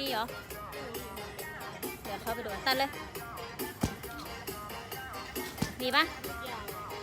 มีเหรอ เดี๋ยวเข้าไปดูตัดเลย มีปะ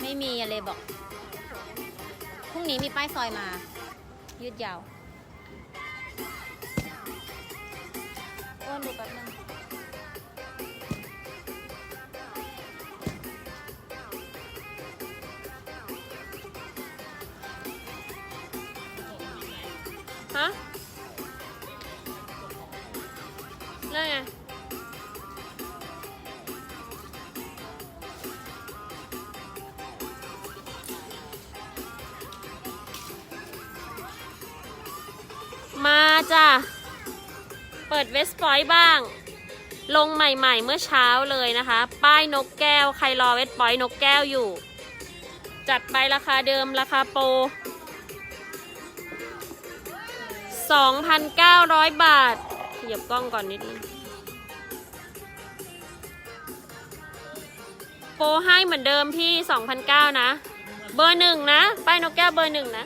ไม่มีอะไรบอก พรุ่งนี้มีป้ายซอยมา ยืดยาวอ้วนดูแป๊บนึงฮะ ปิดเวสปอยบ้าง ลงใหม่ๆ เมื่อเช้าเลยนะคะ ป้ายนกแก้ว ใครรอเวสปอยนกแก้วอยู่ จัดไปราคาเดิมราคาโปร2,900 บาทขยับกล้องก่อนนิดนึงโปรให้เหมือนเดิมพี่ 2,900 นะ เบอร์หนึ่งนะ ป้ายนกแก้วเบอร์หนึ่งนะ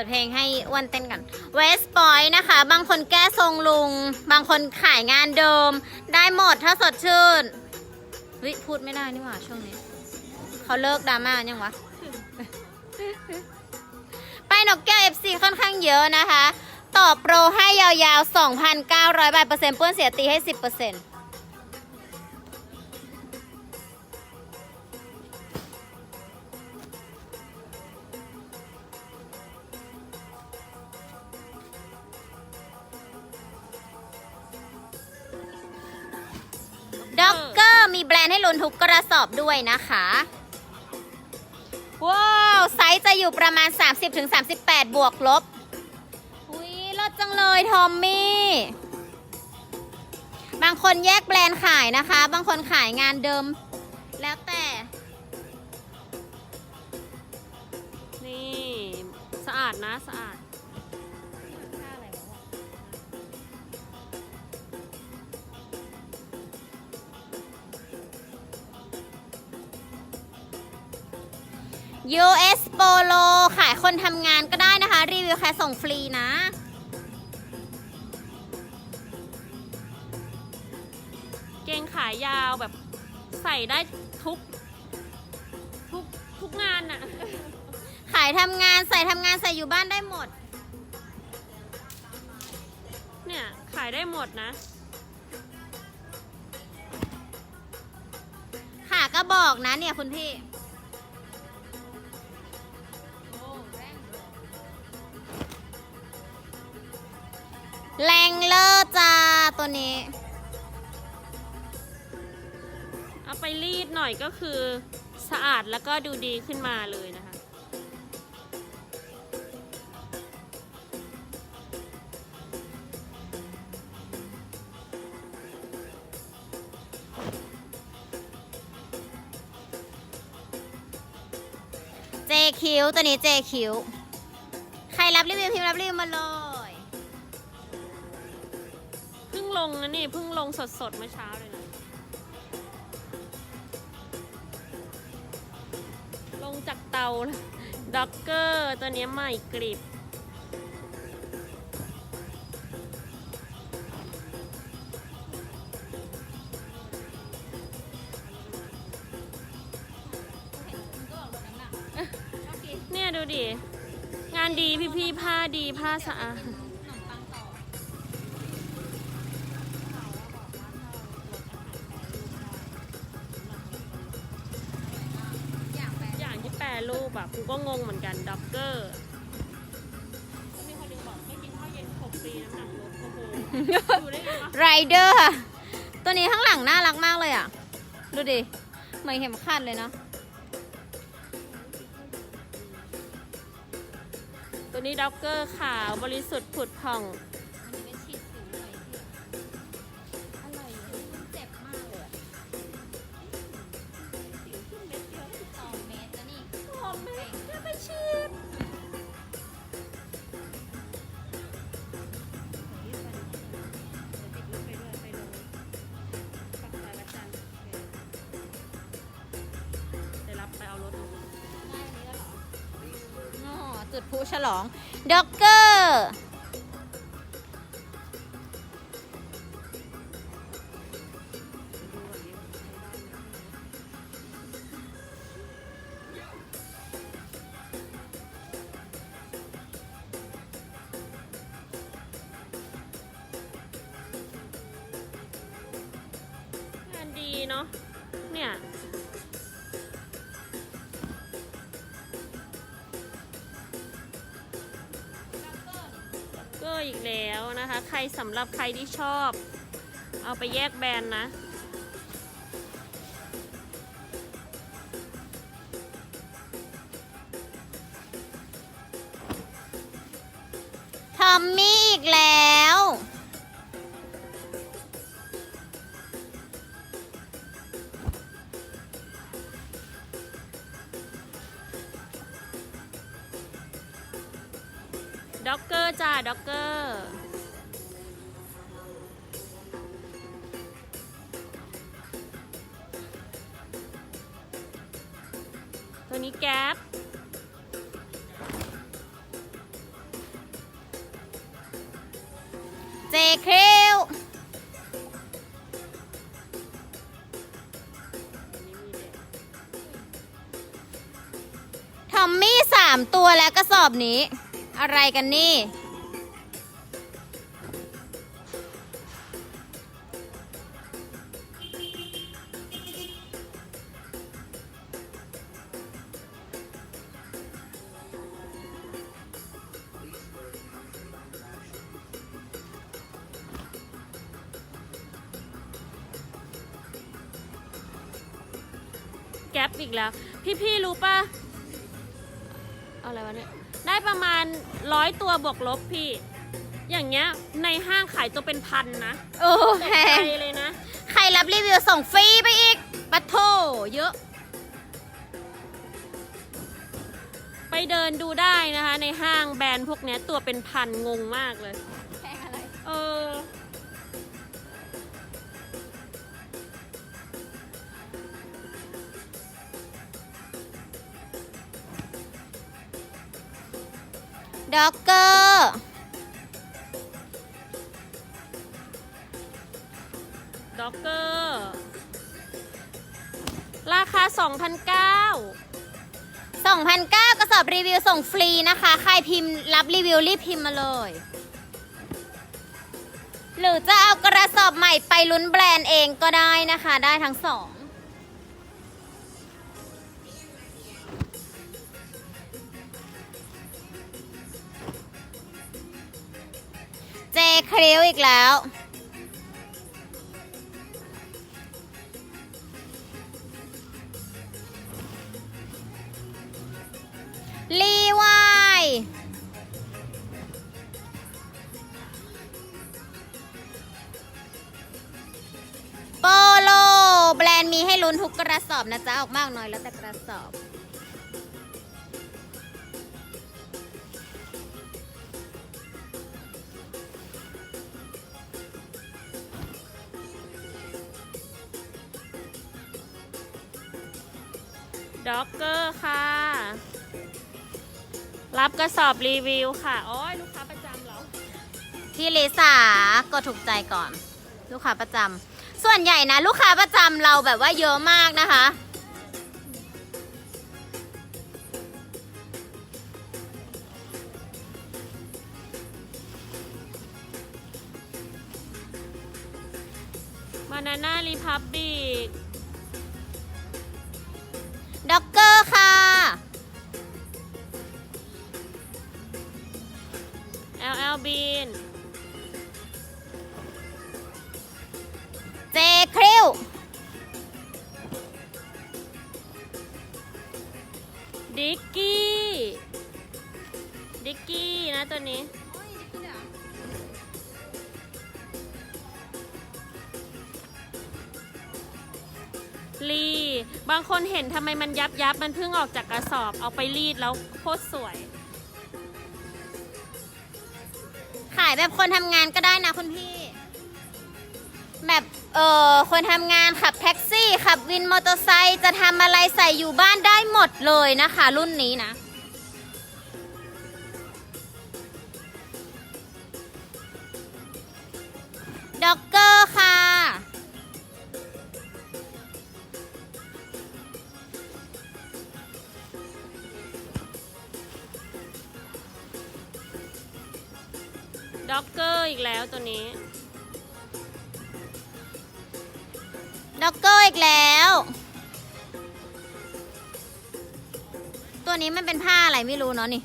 ปิดเพลงให้อ้วนเต้นกันเวสปอยนะคะ บางคนแก้ทรงลุง บางคนขายงานเดิม ได้หมดถ้าสดชื่นวิพูดไม่ได้นี่หว่าช่วงนี้ เขาเลิกดราม่ายังวะ ไปนกแก้ว FC ค่อนข้างเยอะนะคะ ต่อโปรให้ยาวๆ 2,900บาทเปอร์เซ็นต์เปื้อนเสียตีให้ 10% ด็อกเกอร์มีแบรนด์ให้ลุ้นทุกกระสอบด้วยนะคะ ว้าว ไซส์จะอยู่ประมาณ 30-38 บวกลบ อุ้ยลดจังเลยทอมมี่ บางคนแยกแบรนด์ขายนะคะ บางคนขายงานเดิม แล้วแต่ นี่ สะอาดนะ สะอาด US Polo ขายคนทำงานก็ได้นะคะ รีวิวแค่ส่งฟรีนะ เกงขายาวแบบใส่ได้ทุก ทุก ทุกงานน่ะขายทำงานใส่ทำงานใส่อยู่บ้านได้หมด เนี่ย ขายได้หมดนะ ค่ะก็บอกนะเนี่ยคุณพี่ ตัวนี้ เอาไปรีดหน่อยก็คือสะอาดแล้วก็ดูดีขึ้นมาเลยนะคะ เจคิวตัวนี้เจคิวใครรับรีวิวพิมพ์รับรีวิวมาเลยเพิ่ งลงนะนี่เพิ่งลงสดๆเมื่อเช้าเลยนะลงจากเตาด็อกเกอร์ตัวนี้ใหม่กริบเนี่ยดูดิ งานดีพี่ๆผ้าดีผ้าสะอาด ปรรูปอะกูก็งงเหมือนกันด็อกเกอร์มีคนหนึงบอกไม่กินข้าวเย็นหกปีน้ำหนักลดโอ้โหอยู่ได้ไงวะไรเดอร์ค่ะตัวนี้ข้างหลังน่ารักมากเลยอะ ดูดิ เหมือนเข็มขัดเลยเนาะตัวนี้ด็อกเกอร์ขาวบริสุทธิ์ผุดผ่อง จุดพลุฉลองด็อกเกอร์งานดีเนาะเนี่ย สำหรับใครที่ชอบ เอาไปแยกแบรนด์นะ ทอมมี่อีกแล้ว ด็อกเกอร์จ้า ด็อกเกอร์ ตัวนี้แก๊ปเจคิวทอมมี่สามตัวแล้วกระสอบนี้ อะไรกันนี่ แก๊ปอีกแล้ว พี่ๆรู้ป่ะเอาอะไรวะเนี่ย ได้ประมาณร้อยตัวบวกลบพี่ อย่างเงี้ยในห้างขายตัวเป็นพันนะโอ้ตแพกใจงเลยนะ ใครรับรีวิวส่งฟรีไปอีกปัทโทเยอะ ไปเดินดูได้นะคะ ในห้างแบรนด์พวกเนี้ยตัวเป็นพันงงมากเลย แพงอะไร เออ ด็อกเกอร์ด็อกเกอร์ราคา2,009 2,009กระสอบรีวิวส่งฟรีนะคะ ใครพิมพ์รับรีวิวรีบพิมพ์มาเลย หรือจะเอากระสอบใหม่ไปลุ้นแบรนด์เองก็ได้นะคะ ได้ทั้งสอง เจคริวอีกแล้ว ลีวายโปโล แบรนด์มีให้ลุ้นทุกกระสอบนะจ๊ะ ออกมากน้อยแล้วแต่กระสอบ ด็อกเกอร์ค่ะ รับกระสอบรีวิวค่ะโอ้ยลูกค้าประจำเหรอ พี่ลิสากดถูกใจก่อน ลูกค้าประจำส่วนใหญ่นะ ลูกค้าประจำเราแบบว่าเยอะมากนะคะ มานาน่ารีพับบิก ร์ค่ะ LL Bean เจคริว ดิกกี้ ดิกกี้นะตัวนี้ บางคนเห็นทำไมมันยับยับมันเพิ่งออกจากกระสอบเอาไปรีดแล้วโคตรสวย ขายแบบคนทำงานก็ได้นะคุณพี่ แบบเออคนทำงานขับแท็กซี่ ขับวินมอเตอร์ไซค์จะทำอะไรใส่อยู่บ้านได้หมดเลยนะคะ รุ่นนี้นะ ด็อกเกอร์อีกแล้วตัวนี้ ด็อกเกอร์อีกแล้ว ตัวนี้มันเป็นผ้าอะไรไม่รู้เนาะนี่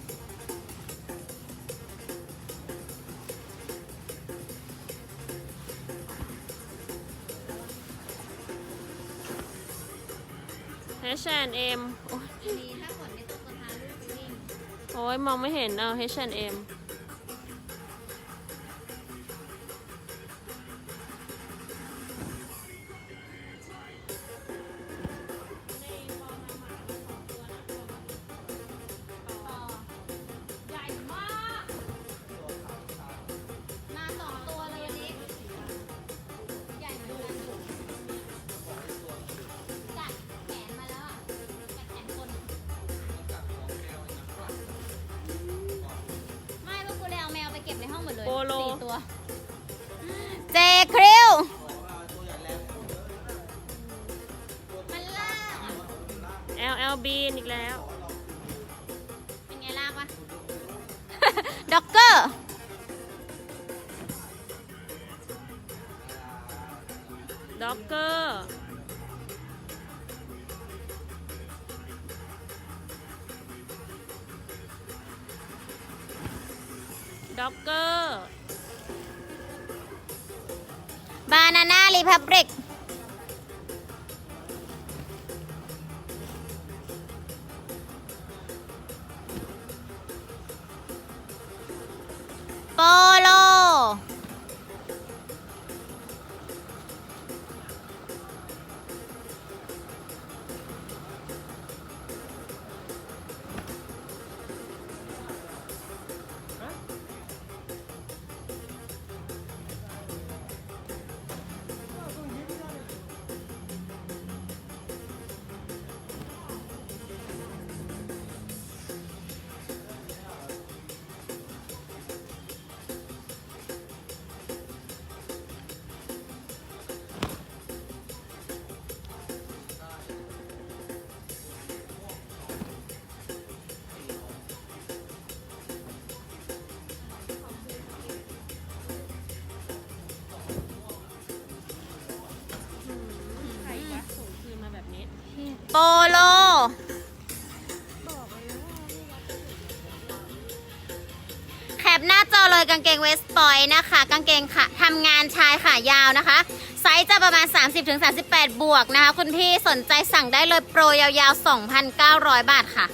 H&M โอ้ยมีถ้าฝนไม่ตกก็พาลูกไปวิ่งโอ้ยมองไม่เห็นเอา H&M โปโล สี่ตัวเจคริวมันลากอะ LL Bean อีกแล้ว เป็นไงลากวะด็อกเกอร์ ด็อกเกอร์ ด็อกเกอร์บานาน่ารีพับริก เลยกางเกงเวสปอยนะคะ กางเกงค่ะทำงานชายขายาวนะคะ ไซส์จะประมาณ 30-38 บวกนะคะ คุณพี่สนใจสั่งได้เลยโปรยาวๆ 2,900 บาทค่ะ